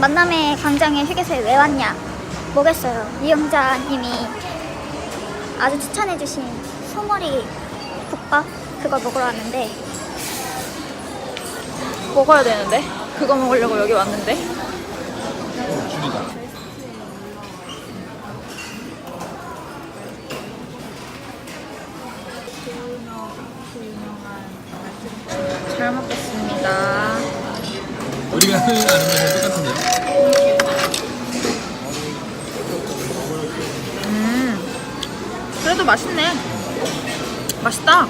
만남의 광장에 휴게소에 왜 왔냐? 뭐겠어요. 이영자님이 아주 추천해주신 소머리 국밥 그걸 먹으러 왔는데 먹어야 되는데 그거 먹으려고 여기 왔는데 맛있네. 맛있다.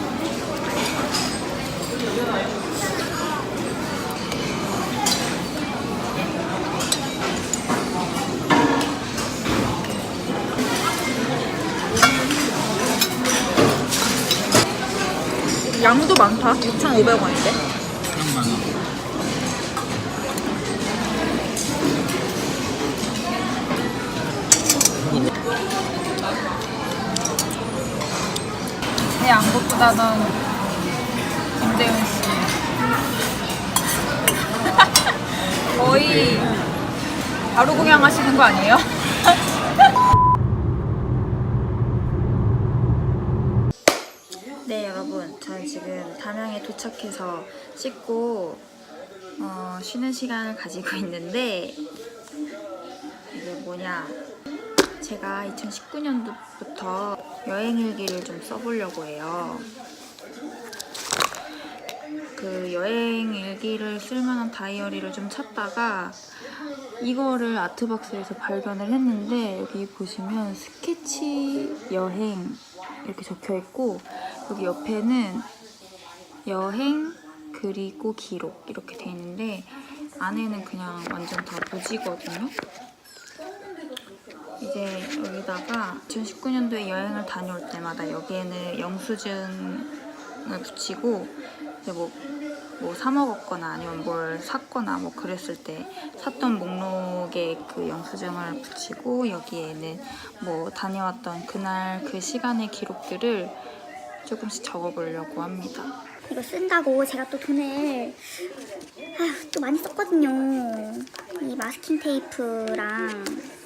양도 많다. 6,500원인데. 그런 많아. 제 양보보다는 김대훈 씨. 거의 바로 공양하시는 거 아니에요? 네 여러분. 저는 지금 담양에 도착해서 씻고 어, 쉬는 시간을 가지고 있는데 이게 뭐냐 제가 2019년도부터 여행 일기를 좀 써보려고 해요. 그 여행 일기를 쓸만한 다이어리를 좀 찾다가 이거를 아트박스에서 발견을 했는데 여기 보시면 스케치 여행 이렇게 적혀 있고 여기 옆에는 여행 그리고 기록 이렇게 돼 있는데 안에는 그냥 완전 다 무지거든요. 이제 여기다가 2019년도에 여행을 다녀올 때마다 여기에는 영수증을 붙이고 이제 뭐, 뭐 사 먹었거나 아니면 뭘 샀거나 뭐 그랬을 때 샀던 목록에 그 영수증을 붙이고 여기에는 뭐 다녀왔던 그날 그 시간의 기록들을 조금씩 적어보려고 합니다. 이거 쓴다고 제가 또 돈을 아휴, 또 많이 썼거든요. 이 마스킹 테이프랑 이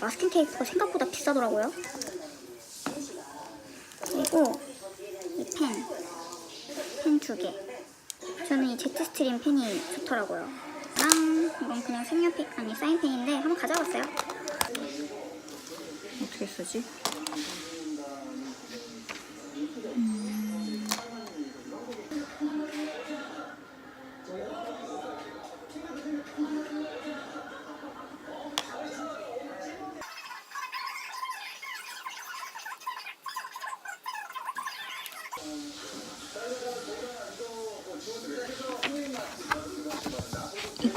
마스킹 테이프가 생각보다 비싸더라고요. 그리고 이 펜, 펜 두 개. 저는 이 제트 스트림 펜이 좋더라고요. 랑 이건 그냥 색연펜 아니 사인펜인데 한번 가져왔어요. 어떻게 쓰지?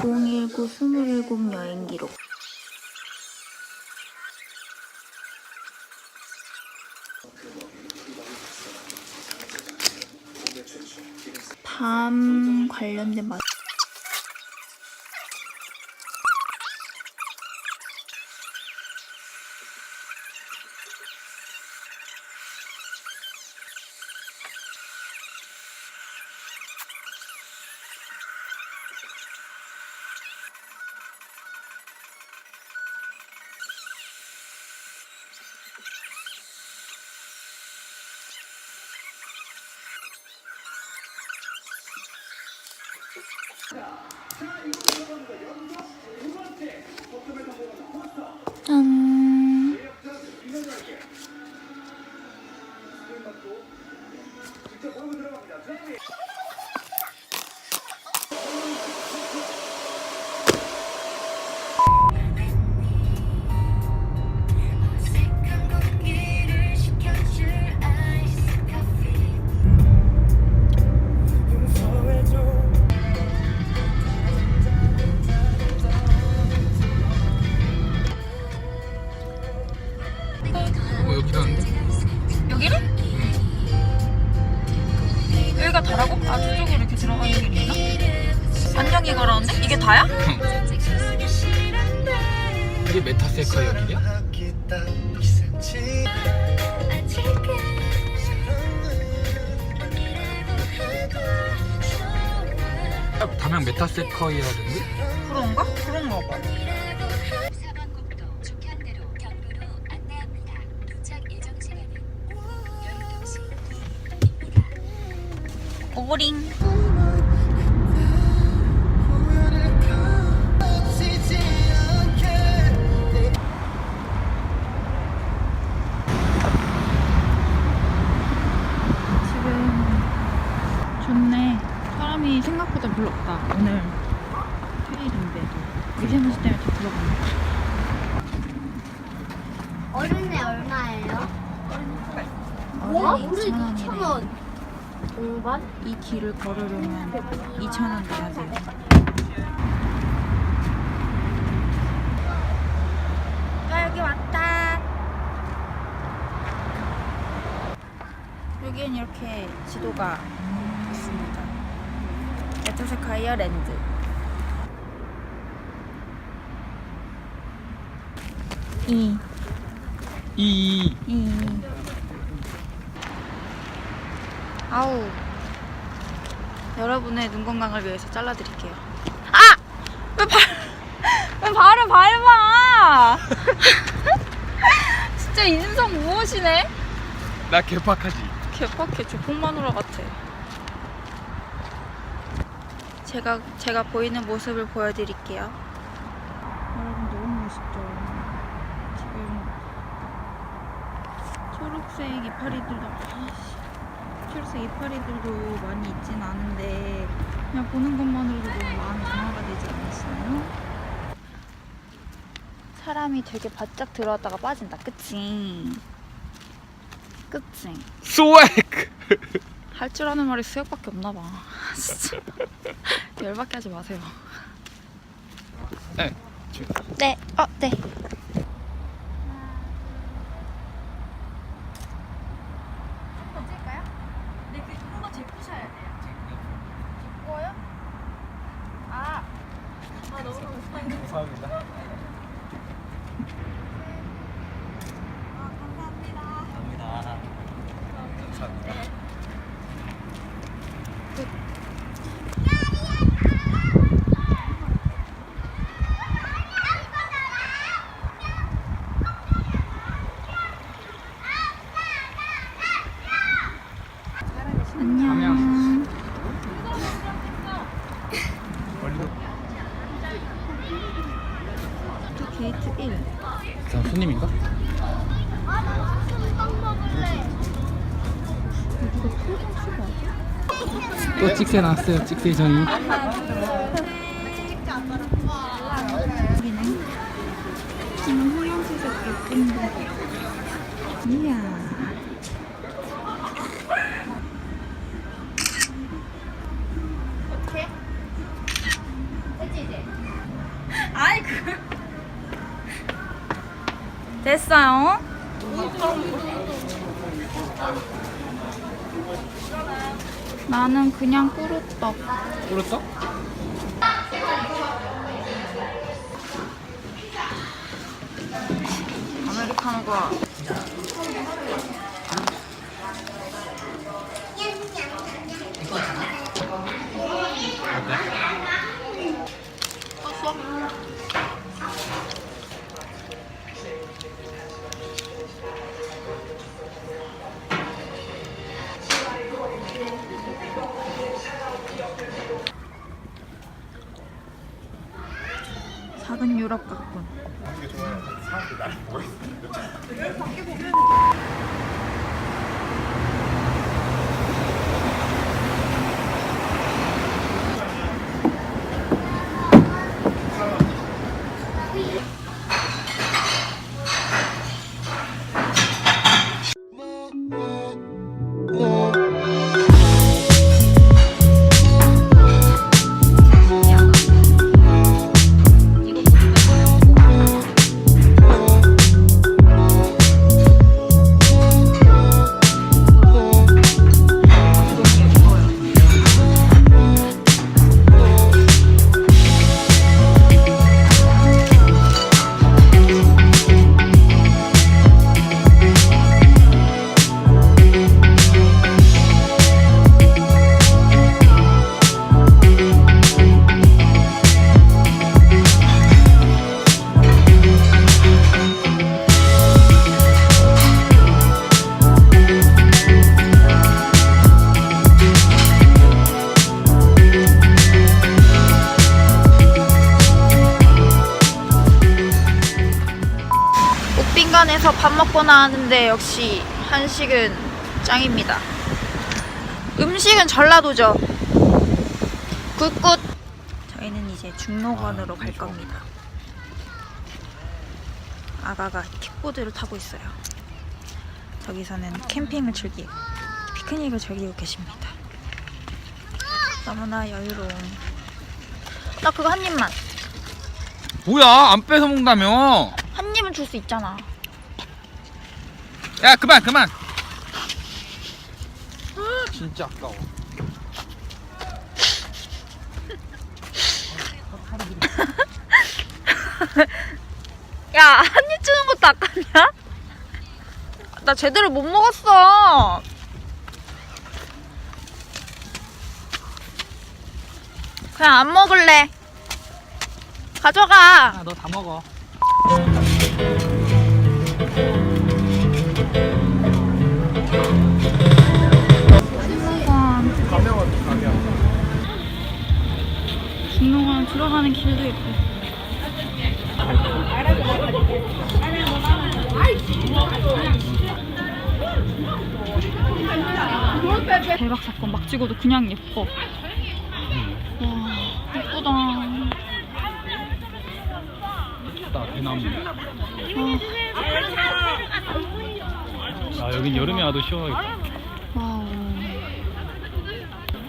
(2019) (27) 여행 기록 밤 관련된 맛. 짠. 이게 메타세카 역이냐? 담양 메타세커이라던데? 그런가? 그런가 봐. 사방 길을 걸으려면 2,000원 내야 돼요. 나 여기 왔다. 여기엔 이렇게 지도가 있습니다. 메타세카이어 랜드. 이, 이 이. 아우. 여러분의 눈 건강을 위해서 잘라드릴게요. 아! 왜 발, 왜 발을 밟아! 진짜 인성 무엇이네? 나 개팍하지. 개빡해 조폭 마누라 같아. 제가 제가 보이는 모습을 보여드릴게요. 여러분 너무 멋있죠. 지금 초록색 이파리들도 초록색 이파리들도 많이 있진 않은데 그냥 보는 것만으로도 너무 마음이 정화가 되지 않으시나요? 사람이 되게 바짝 들어왔다가 빠진다, 그치? 그치? 스웩! 할줄 아는 말이 수혁밖에 없나 봐. 진짜. 열받게 하지 마세요. 네. 네, 어, 네. 안녕. 또 게이트 1. 자, 손님인가? 이거 표정 수가 또 찍새 나왔어요, 찍새. 아이 그 됐어요. 나는 그냥 꾸루떡. 꿀었어? 아메리카노가 작은 유럽 같군. 밥 먹고 나왔는데 역시 한식은 짱입니다. 음식은 전라도죠. 굿굿. 저희는 이제 중록원으로 갈 겁니다. 아가가 킥보드를 타고 있어요. 저기서는 캠핑을 즐기, 피크닉을 즐기고 계십니다. 너무나 여유로운. 나 그거 한 입만. 뭐야 안 뺏어 먹다며 한 입은 줄 수 있잖아. 야 그만 그만 아, 진짜 아까워 야, 한 입 주는 것도 아깝냐? 나 제대로 못 먹었어. 그냥 안 먹을래. 가져가. 아, 너다 먹어 들어가는 길도 예뻐. 대박 사건 막 찍어도 그냥 예뻐. 와 예쁘다. 나 대나무 아 여긴 여름에 와도 시원하겠다 와우.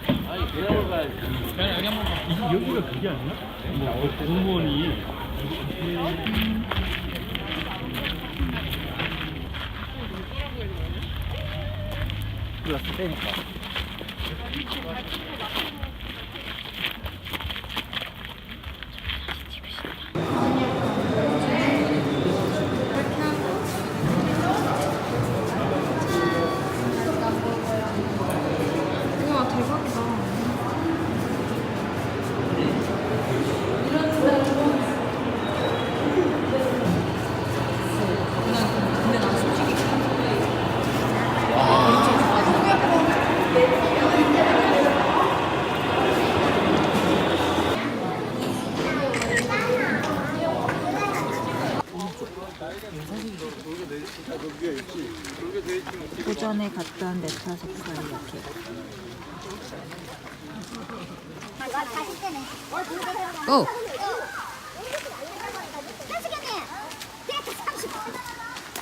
그냥 여기가 그게 아니야? 뭐 공무원이 왔을 때니까 오전에 갔던 메타 색깔 이렇게 고!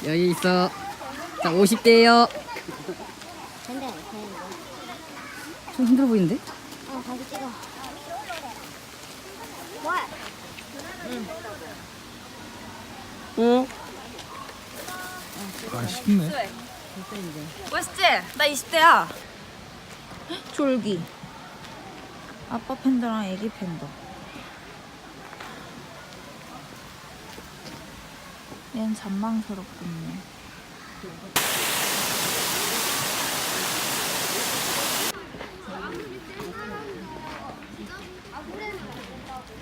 여기 있어. 자, 50대예요. 근데 좀 힘들어 보이는데? 어 다시 찍어. 뭐? 어? 아 쉽네 멋있지? 나 20대야. 졸기. 아빠 팬더랑 애기 팬더. 얘는 잔망스럽군요.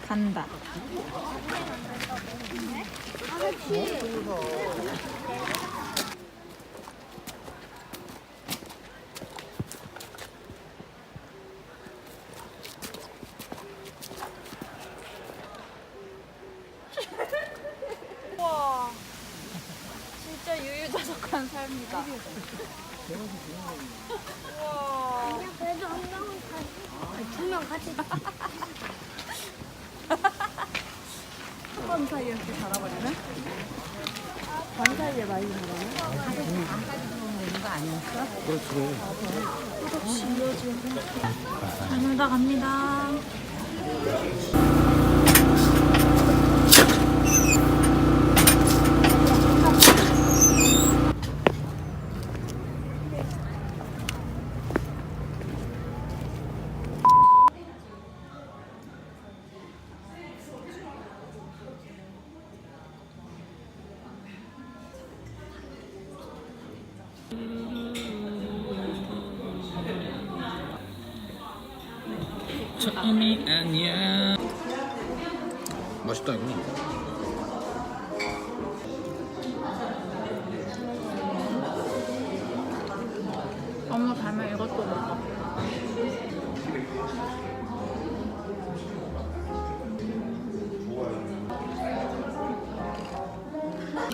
간다. 와 진짜 유유자적한 삶이다. 그냥 그래도 한 명은 같이 두명 같이 한번 사이에 이렇게 살아버리네? 반 사이에 많이 살아네? 다녀다 갑니다. 처음이 아니야 맛있다 이거 너무 달면 이것도 먹어.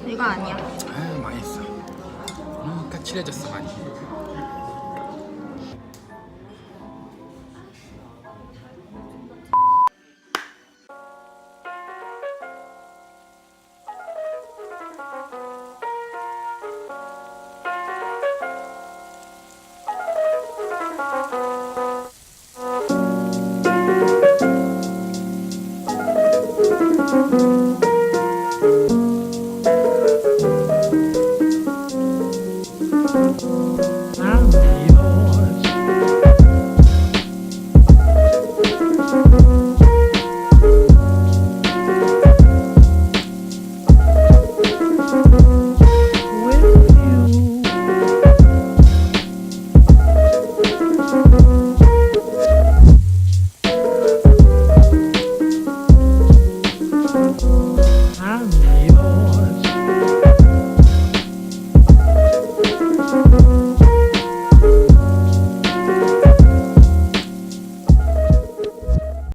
이거 아니야. 아 많이 많이 했어. 어, 까칠해졌어.